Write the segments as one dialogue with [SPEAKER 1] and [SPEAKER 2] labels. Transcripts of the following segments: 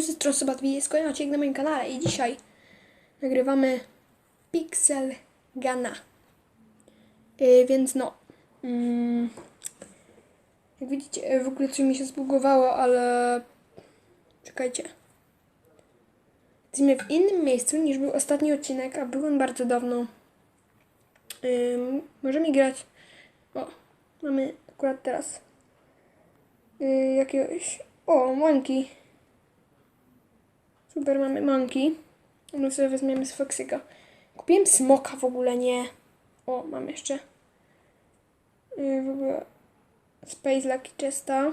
[SPEAKER 1] Wszyscy Trossobatwi jest kolejny odcinek na moim kanale i dzisiaj nagrywamy Pixel Gana. Yy, więc no. Mm, jak widzicie, yy, w ogóle coś mi się zbugowało, ale czekajcie. Jesteśmy w innym miejscu niż był ostatni odcinek, a był on bardzo dawno. Ym, możemy grać. O, mamy akurat teraz yy, jakiegoś. O, Monkey. Super, mamy Monkey. No sobie weźmiemy z Foxyka. Kupiłem smoka w ogóle, nie. O, mam jeszcze. Yy, w ogóle Space Lucky Chesta.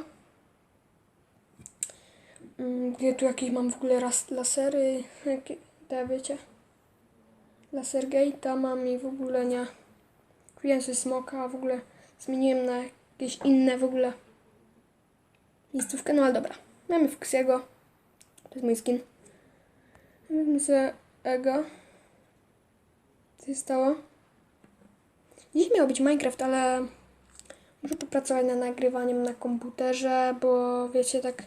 [SPEAKER 1] Gdzie tu jakieś mam w ogóle raz lasery? Jakie, te wiecie. Laser Gate'a mam i w ogóle nie. Kupiłem sobie smoka, a w ogóle zmieniłem na jakieś inne w ogóle miejscówkę. No ale dobra. Mamy Foxy'ego. To jest mój skin. Sobie Ego. Co się stało? Dziś miał być Minecraft, ale muszę popracować nad nagrywaniem na komputerze, bo wiecie, tak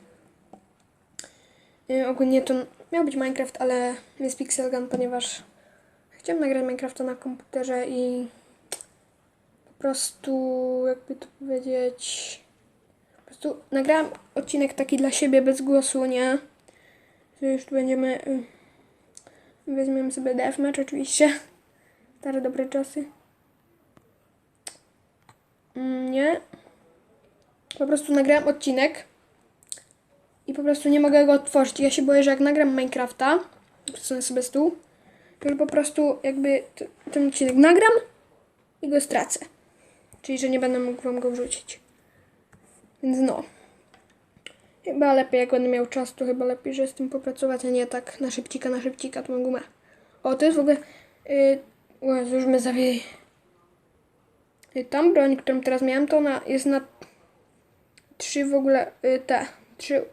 [SPEAKER 1] yy, ogólnie to miał być Minecraft, ale jest Pixel Gun, ponieważ chciałem nagrać Minecrafta na komputerze i po prostu, jakby to powiedzieć, po prostu nagrałam odcinek taki dla siebie bez głosu, nie? Że już będziemy. y, Weźmiemy sobie deathmatch oczywiście. Stare dobre czasy. Mm, Nie. Po prostu nagrałem odcinek. I po prostu nie mogę go otworzyć. Ja się boję, że jak nagram Minecrafta, przesunę sobie stół, to po prostu jakby ten odcinek nagram i go stracę. Czyli, że nie będę mógł wam go wrzucić. Więc no. Chyba lepiej, jak będę miał czas, to chyba lepiej, że z tym popracować, a nie tak na szybcika, na szybcika, tą gumę. O, to jest w ogóle... Yy, o już mnie zawiej. Yy, tam broń, którą teraz miałem, to ona jest na trzy w ogóle, yy, te, trzy...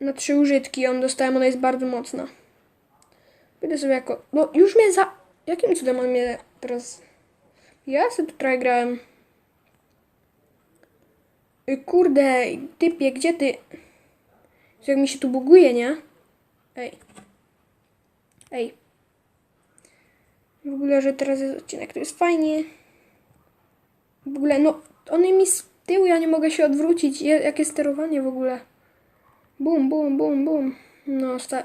[SPEAKER 1] Na trzy użytki ją dostałem, ona jest bardzo mocna. Pójdę sobie jako... No, już mnie za... Jakim cudem on mnie teraz... Ja sobie tu trochę grałem. Y, Kurde, typie, gdzie ty? Jak mi się tu buguje, nie? Ej. Ej. W ogóle, że teraz jest odcinek, to jest fajnie. W ogóle, no, on mi z tyłu, ja nie mogę się odwrócić. Jakie sterowanie w ogóle. Bum, bum, bum, bum. No, sta...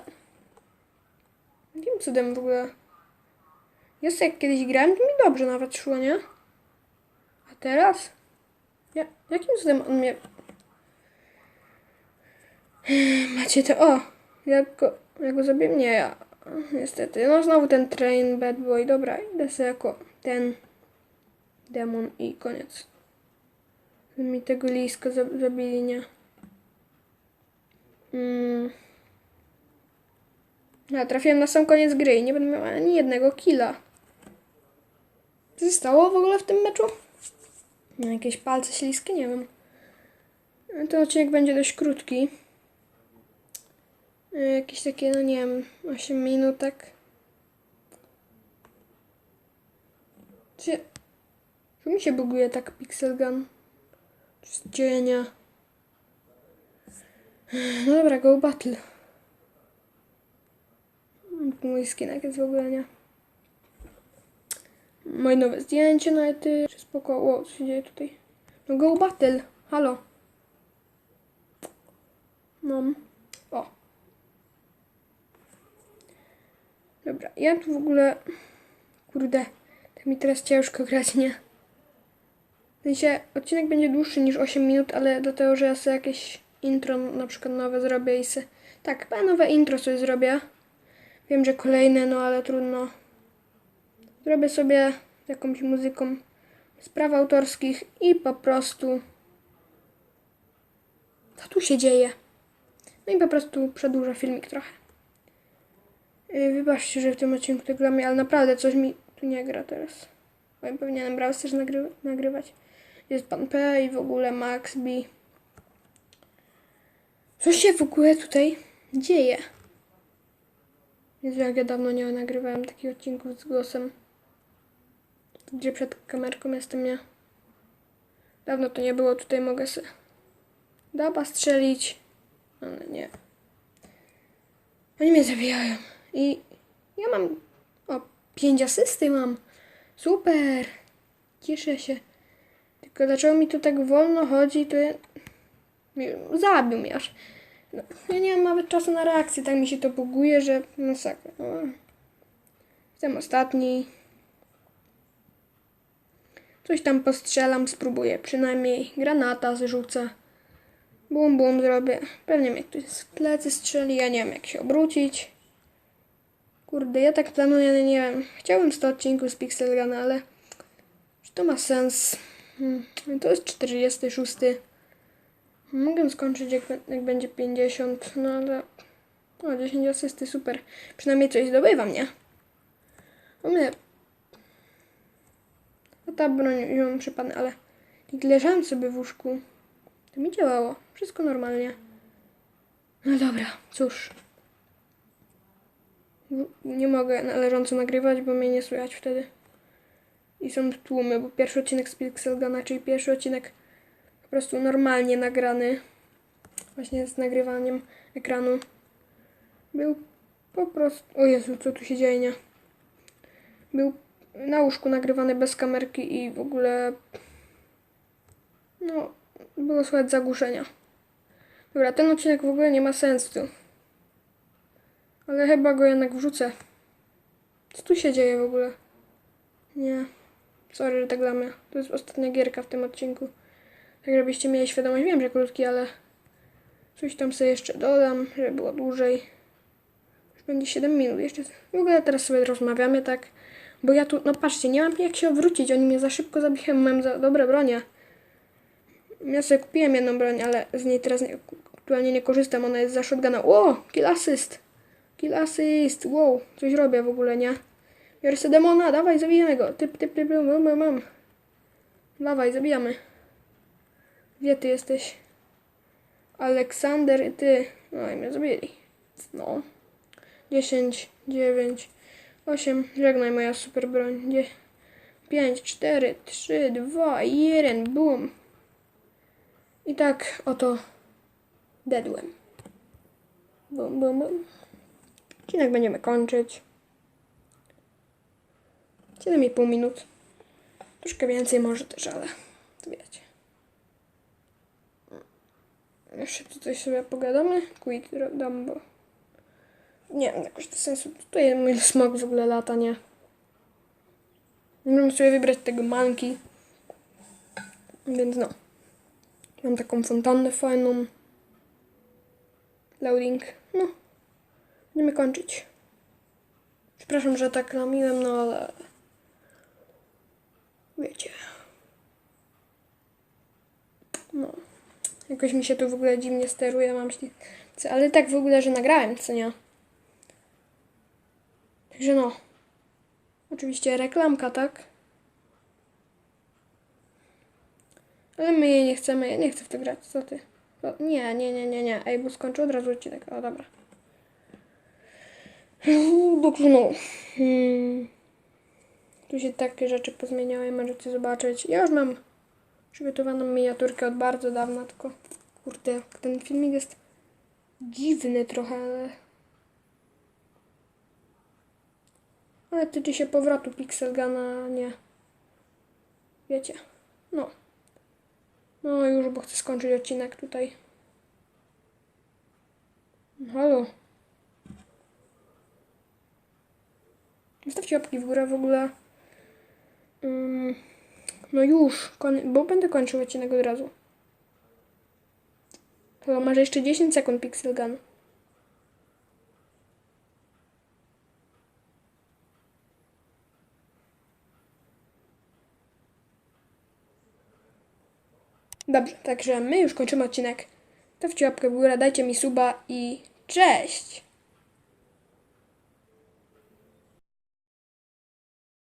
[SPEAKER 1] Jakim cudem w ogóle? Jest jak kiedyś grałem, to mi dobrze nawet szło, nie? A teraz? Ja, jakim cudem on mnie... Macie to... O! Jak go, jak go zabiję? Nie, ja... Niestety. No znowu ten train bad boy. Dobra, idę sobie jako ten demon i koniec. Mi tego liska za- zabili, nie? Mm. Ja trafiłem na sam koniec gry i nie będę miał ani jednego killa. Co się stało w ogóle w tym meczu? No, jakieś palce śliskie, nie wiem. Ten odcinek będzie dość krótki. E, Jakieś takie, no nie wiem, 8 minutek. Się... Co mi się buguje tak Pixel Gun? Co się dzieje, nie? No dobra, go battle. Mój skinek jest w ogóle, nie? Moje nowe zdjęcie na ety. Spoko? O, co się dzieje tutaj? No go battle. Halo. Mam. O. Dobra, ja tu w ogóle... Kurde, tak mi teraz ciężko grać, nie? W sensie, odcinek będzie dłuższy niż 8 minut, ale do tego, że ja sobie jakieś intro na przykład nowe zrobię i se... Tak, chyba nowe intro sobie zrobię. Wiem, że kolejne, no ale trudno. Zrobię sobie jakąś muzyką z praw autorskich i po prostu. Co tu się dzieje? No i po prostu przedłużę filmik trochę. Yy, wybaczcie, że w tym odcinku tak dla mnie, ale naprawdę coś mi tu nie gra teraz. Bo ja powinienem brał też nagry nagrywać. Jest pan P i w ogóle Max B. Co się w ogóle tutaj dzieje? Jezu, jak ja dawno nie nagrywałem takich odcinków z głosem. Gdzie przed kamerką jestem ja. Dawno to nie było, tutaj mogę se daba strzelić. Ale nie. Oni mnie zabijają. I ja mam. O, pięć asysty mam. Super. Cieszę się. Tylko dlaczego mi tu tak wolno chodzi, to ja... Zabił mnie aż. No, ja nie mam nawet czasu na reakcję, tak mi się to buguje, że masakra. No. Jestem ostatni. Coś tam postrzelam, spróbuję. Przynajmniej granata zrzucę. Bum, bum zrobię. Pewnie mnie ktoś z plecy strzeli, ja nie wiem jak się obrócić. Kurde, ja tak planuję, ale nie wiem. Chciałbym 100 odcinków z Pixel Guna, ale czy to ma sens? Hmm. To jest 46. Mogę skończyć jak, jak będzie 50, no ale... O, 10 asysty, super. Przynajmniej coś zdobywam, nie? O mnie... Ta broń ją przypadnę, ale... Jak leżałem sobie w łóżku, to mi działało. Wszystko normalnie. No dobra, cóż. Nie mogę na leżąco nagrywać, bo mnie nie słychać wtedy. I są tłumy, bo pierwszy odcinek z Pixelgana, czyli pierwszy odcinek po prostu normalnie nagrany, właśnie z nagrywaniem ekranu, był po prostu... O Jezu, co tu się dzieje, nie? Był na łóżku nagrywany bez kamerki i w ogóle... No, było słychać zagłuszenia. Dobra, ten odcinek w ogóle nie ma sensu. Ale chyba go jednak wrzucę. Co tu się dzieje w ogóle? Nie. Sorry, że tak mnie. To jest ostatnia gierka w tym odcinku. Tak żebyście mieli świadomość. Wiem, że krótki, ale coś tam sobie jeszcze dodam, żeby było dłużej. Już będzie 7 minut. Jeszcze w ogóle teraz sobie rozmawiamy tak. Bo ja tu, no patrzcie, nie mam jak się odwrócić. Oni mnie za szybko zabijają. Mam za dobre bronie. Ja sobie kupiłem jedną broń, ale z niej teraz nie, aktualnie nie korzystam. Ona jest za shotguna. O! Kill assist! Kill assist! Wow! Coś robię w ogóle, nie? Biorę sobie demona, dawaj, zabijamy go. Typ, typ, typ, mam, mam, mam. Dawaj, zabijamy. Gdzie ty jesteś? Aleksander ty. No i mnie zabili. No. 10, 9, 8. Żegnaj moja super broń. 5, 4, 3, 2, 1. Boom. I tak oto dedłem. Bum, bum, bum. Odcinek będziemy kończyć. 7,5 minut. Troszkę więcej może też, ale to wiecie. Jeszcze tutaj sobie pogadamy. Quit Dumbo. Nie wiem, jakoś to sensu. Tutaj mój smog w ogóle lata, nie? Możemy sobie wybrać tego manki. Więc no. Mam taką fontannę fajną. Loading. No. Będziemy kończyć. Przepraszam, że tak namiłem, no ale... Wiecie. No. Jakoś mi się tu w ogóle dziwnie steruje, mam śli... Ale tak w ogóle, że nagrałem, co nie? Także no. Oczywiście reklamka, tak? Ale my jej nie chcemy, ja nie chcę w to grać, co ty? Nie, nie, nie, nie, nie. Ej, bo skończę od razu odcinek. O, dobra. Dobrze, no. Hmm. Tu się takie rzeczy pozmieniały, możecie zobaczyć. Ja już mam przygotowaną miniaturkę od bardzo dawna, tylko kurde, ten filmik jest dziwny trochę, ale... Ale tyczy się powrotu Pixelgana, nie. Wiecie. No. No już, bo chcę skończyć odcinek tutaj. Halo. Zostawcie łapki w górę w ogóle. Ym, no już, bo będę kończył odcinek od razu. To masz jeszcze 10 sekund, Pixel Dobrze, także my już kończymy odcinek. Stawcie łapkę w górę, dajcie mi suba i cześć!